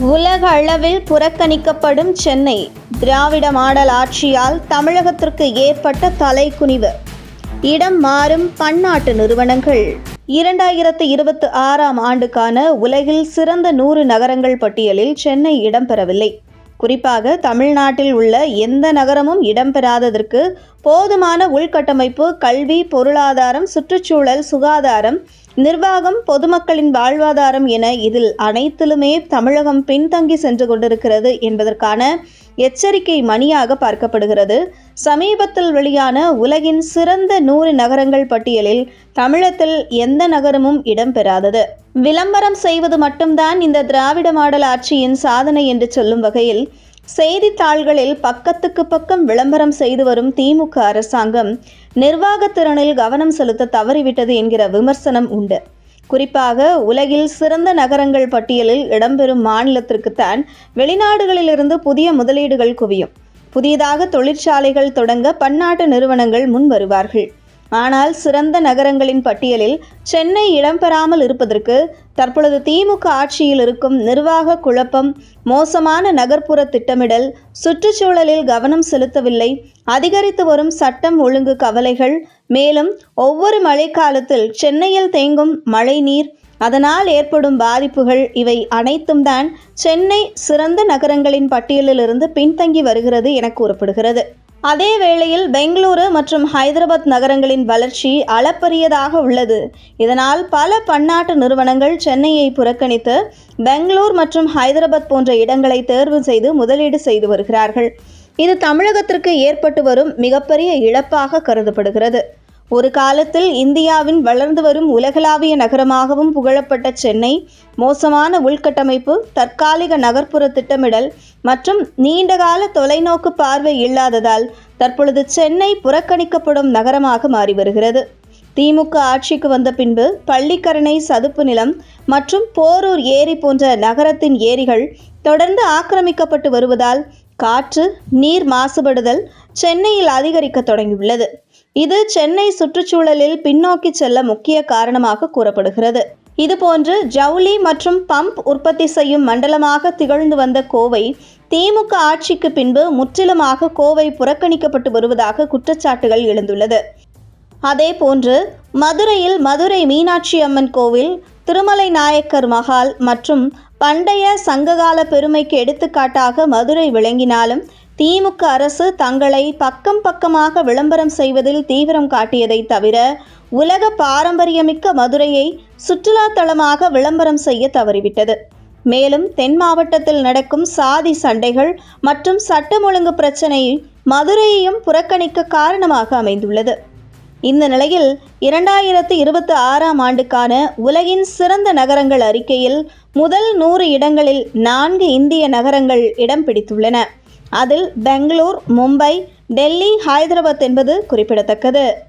உலக அளவில் புறக்கணிக்கப்படும் சென்னை திராவிட மாடல் ஆட்சியால் தமிழகத்திற்கு ஏற்பட்ட தலைக்குனிவு. இடம் மாறும் பன்னாட்டு நிறுவனங்கள். இரண்டாயிரத்து இருபத்தி ஆறாம் ஆண்டுக்கான உலகில் சிறந்த நூறு நகரங்கள் பட்டியலில் சென்னை இடம்பெறவில்லை. குறிப்பாக தமிழ்நாட்டில் உள்ள எந்த நகரமும் இடம்பெறாததற்கு போதுமான உள்கட்டமைப்பு கல்வி பொருளாதாரம் சுற்றுச்சூழல் சுகாதாரம் நிர்வாகம் பொதுமக்களின் வாழ்வாதாரம் என இதில் அனைத்திலுமே தமிழகம் பின்தங்கி சென்று கொண்டிருக்கிறது என்பதற்கான எச்சரிக்கை மணியாக பார்க்கப்படுகிறது. சமீபத்தில் வெளியான உலகின் சிறந்த நூறு நகரங்கள் பட்டியலில் தமிழகத்தில் எந்த நகரமும் இடம்பெறாதது விளம்பரம் செய்வது மட்டும்தான் இந்த திராவிட மாடல் ஆட்சியின் சாதனை என்று சொல்லும் வகையில் செய்தித்தாள்களில் பக்கத்துக்கு பக்கம் விளம்பரம் செய்து வரும் திமுக அரசாங்கம் நிர்வாகத்திறனில் கவனம் செலுத்த தவறிவிட்டது என்கிற விமர்சனம் உண்டு. குறிப்பாக உலகில் சிறந்த நகரங்கள் பட்டியலில் இடம்பெறும் மாநிலத்திற்குத்தான் வெளிநாடுகளிலிருந்து புதிய முதலீடுகள் குவியும். புதியதாக தொழிற்சாலைகள் தொடங்க பன்னாட்டு நிறுவனங்கள் முன் வருவார்கள் ஆனால் சிறந்த நகரங்களின் பட்டியலில் சென்னை இடம்பெறாமல் இருப்பதற்கு தற்பொழுது திமுக ஆட்சியில் இருக்கும் நிர்வாக குழப்பம் மோசமான நகர்ப்புற திட்டமிடல் சுற்றுச்சூழலில் கவனம் செலுத்தவில்லை அதிகரித்து வரும் சட்டம் ஒழுங்கு கவலைகள் மேலும் ஒவ்வொரு மழைக்காலத்தில் சென்னையில் தேங்கும் மழைநீர் அதனால் ஏற்படும் பாதிப்புகள் இவை அனைத்தும் தான் சென்னை சிறந்த நகரங்களின் பட்டியலிலிருந்து பின்தங்கி வருகிறது என கூறப்படுகிறது. அதே வேளையில் பெங்களூரு மற்றும் ஹைதராபாத் நகரங்களின் வளர்ச்சி அளப்பரியதாக உள்ளது. இதனால் பல பன்னாட்டு நிறுவனங்கள் சென்னையை புறக்கணித்து பெங்களூர் மற்றும் ஹைதராபாத் போன்ற இடங்களை தேர்வு செய்து முதலீடு செய்து வருகிறார்கள். இது தமிழகத்திற்கு ஏற்பட்டு வரும் மிகப்பெரிய இழப்பாக கருதப்படுகிறது. ஒரு காலத்தில் இந்தியாவின் வளர்ந்து வரும் உலகளாவிய நகரமாகவும் புகழப்பட்ட சென்னை மோசமான உள்கட்டமைப்பு தற்காலிக நகர்ப்புற திட்டமிடல் மற்றும் நீண்டகால தொலைநோக்கு பார்வை இல்லாததால் தற்பொழுது சென்னை புறக்கணிக்கப்படும் நகரமாக மாறி வருகிறது. திமுக ஆட்சிக்கு வந்த பின்பு பள்ளிக்கரணை சதுப்பு நிலம் மற்றும் போரூர் ஏரி போன்ற நகரத்தின் ஏரிகள் தொடர்ந்து ஆக்கிரமிக்கப்பட்டு வருவதால் காற்று நீர் மாசுபடுதல் சென்னையில் அதிகரிக்க தொடங்கியுள்ளது. இது சென்னை சுற்றுச்சூழலில் பின்னோக்கி செல்ல முக்கிய காரணமாக கூறப்படுகிறது. இதுபோன்று ஜவுளி மற்றும் பம்ப் உற்பத்தி செய்யும் மண்டலமாக திகழ்ந்து வந்த கோவை திமுக ஆட்சிக்கு பின்பு முற்றிலுமாக கோவை புறக்கணிக்கப்பட்டு வருவதாக குற்றச்சாட்டுகள் எழுந்துள்ளது. அதேபோன்று மதுரையில் மதுரை மீனாட்சி அம்மன் கோவில் திருமலை நாயக்கர் மகால் மற்றும் பண்டைய சங்ககால பெருமைக்கு எடுத்துக்காட்டாக மதுரை விளங்கினாலும் திமுக அரசு தங்களை பக்கம் பக்கமாக விளம்பரம் செய்வதில் தீவிரம் காட்டியதை தவிர உலக பாரம்பரியமிக்க மதுரையை சுற்றுலா தலமாக விளம்பரம் செய்ய தவறிவிட்டது. மேலும் தென் மாவட்டத்தில் நடக்கும் சாதி சண்டைகள் மற்றும் சட்டம் ஒழுங்கு பிரச்சனை மதுரையையும் புறக்கணிக்க காரணமாக அமைந்துள்ளது. இந்த நிலையில் இரண்டாயிரத்து இருபத்தி ஆறாம் ஆண்டுக்கான உலகின் சிறந்த நகரங்கள் அறிக்கையில் முதல் நூறு இடங்களில் நான்கு இந்திய நகரங்கள் இடம் பிடித்துள்ளன. அதில் பெங்களூர் மும்பை டெல்லி ஹைதராபாத் என்பது குறிப்பிடத்தக்கது.